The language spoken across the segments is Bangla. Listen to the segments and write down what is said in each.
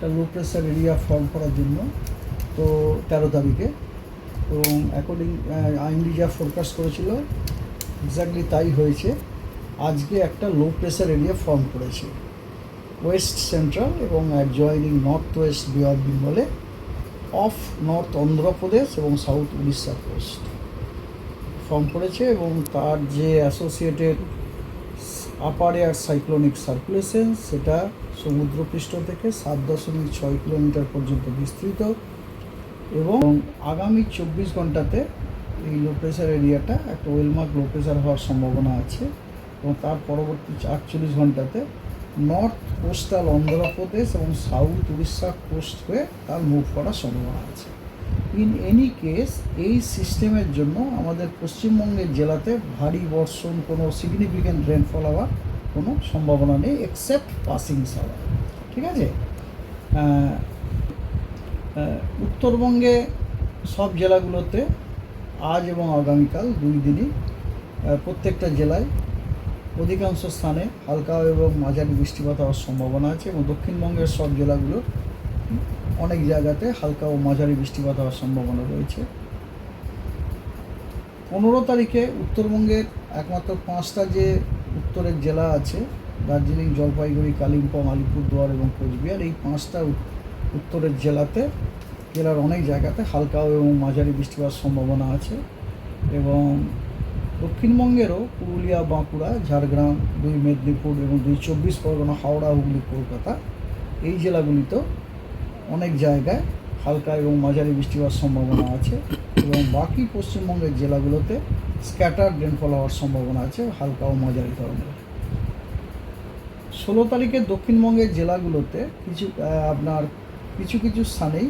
একটা লো প্রেশার এরিয়া ফর্ম করার জন্য, তো তেরো তারিখে। এবং অ্যাকর্ডিং আইনলি যা ফোরকাস্ট করেছিল এক্স্যাক্টলি তাই হয়েছে। আজকে একটা লো প্রেশার এরিয়া ফর্ম করেছে ওয়েস্ট সেন্ট্রাল এবং adjoining north west bay of বেঙ্গলে অফ নর্থ অন্ধ্রপ্রদেশ এবং সাউথ উড়িষ্যা কোস্ট ফর্ম করেছে এবং তার যে associated upper air cyclonic circulation, সেটা সমুদ্রপৃষ্ঠ থেকে সাত দশমিক ছয় কিলোমিটার পর্যন্ত বিস্তৃত এবং আগামী চব্বিশ ঘন্টাতে এই লো প্রেশার এরিয়াটা একটা ওয়েলমার্ক লো প্রেশার হওয়ার সম্ভাবনা আছে এবং তার পরবর্তী আটচল্লিশ ঘন্টাতে নর্থ কোস্টাল অন্ধ্রপ্রদেশ এবং সাউথ উড়িষ্যা কোস্ট হয়ে তার মুভ করার সম্ভাবনা আছে। ইন এনি কেস এই সিস্টেমের জন্য আমাদের পশ্চিমবঙ্গের জেলাতে ভারী বর্ষণ, কোনো সিগনিফিক্যান্ট রেনফল হওয়ার কোনো সম্ভাবনা নেই এক্সেপ্ট পাসিং সাওয়ার ঠিক আছে? উত্তরবঙ্গে সব জেলাগুলোতে আজ এবং আগামীকাল দুই দিনই প্রত্যেকটা জেলায় অধিকাংশ স্থানে হালকা এবং মাঝারি বৃষ্টিপাত হওয়ার সম্ভাবনা আছে এবং দক্ষিণবঙ্গের সব জেলাগুলোর অনেক জায়গাতে হালকা ও মাঝারি বৃষ্টিপাত হওয়ার সম্ভাবনা রয়েছে। পনেরো তারিখে উত্তরবঙ্গের একমাত্র পাঁচটা যে উত্তরের জেলা আছে, দার্জিলিং, জলপাইগুড়ি, কালিম্পং, আলিপুরদুয়ার এবং কোচবিহার, এই পাঁচটা উত্তরের জেলাতে, জেলার অনেক জায়গাতে হালকা এবং মাঝারি বৃষ্টিপাত সম্ভাবনা আছে এবং দক্ষিণবঙ্গেরও পুরুলিয়া, বাঁকুড়া, ঝাড়গ্রাম, দুই মেদিনীপুর এবং দুই চব্বিশ পরগনা, হাওড়া, হুগলি, কলকাতা এই জেলাগুলিতেও অনেক জায়গায় হালকা এবং মাঝারি বৃষ্টি হওয়ার সম্ভাবনা আছে এবং বাকি পশ্চিমবঙ্গের জেলাগুলোতে স্ক্যাটার রেনফল হওয়ার সম্ভাবনা আছে, হালকা ও মাঝারি ধরনের। ষোলো তারিখে দক্ষিণবঙ্গের জেলাগুলোতে কিছু আপনার কিছু কিছু স্থানেই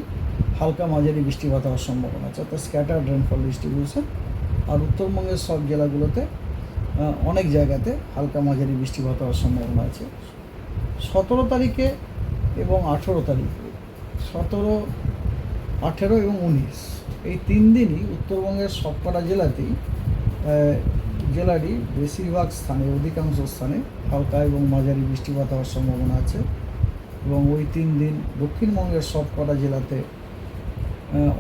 হালকা মাঝারি বৃষ্টিপাত হওয়ার সম্ভাবনা আছে, অর্থাৎ স্ক্যাটার রেনফল ডিস্ট্রিবিউশন আর উত্তরবঙ্গের সব জেলাগুলোতে অনেক জায়গাতে হালকা মাঝারি বৃষ্টিপাত হওয়ার সম্ভাবনা আছে। সতেরো তারিখে এবং আঠেরো তারিখে সতেরো, আঠেরো এবং উনিশ। এই তিন দিনই উত্তরবঙ্গের সবকটা জেলাতেই জেলারই বেশিরভাগ স্থানে, অধিকাংশ স্থানে হালকা এবং মাঝারি বৃষ্টিপাত হওয়ার সম্ভাবনা আছে এবং ওই তিন দিন দক্ষিণবঙ্গের সবকটা জেলাতে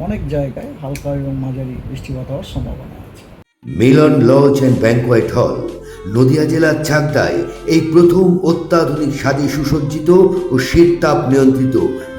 অনেক জায়গায় হালকা এবং মাঝারি বৃষ্টিপাত হওয়ার সম্ভাবনা আছে। মিলন লজ অ্যান্ড ব্যাংকোয়েট হল, নদিয়া জেলার চাকদায় এই প্রথম অত্যাধুনিক স্বাদে সুসজ্জিত ও শীত তাপ নিয়ন্ত্রিত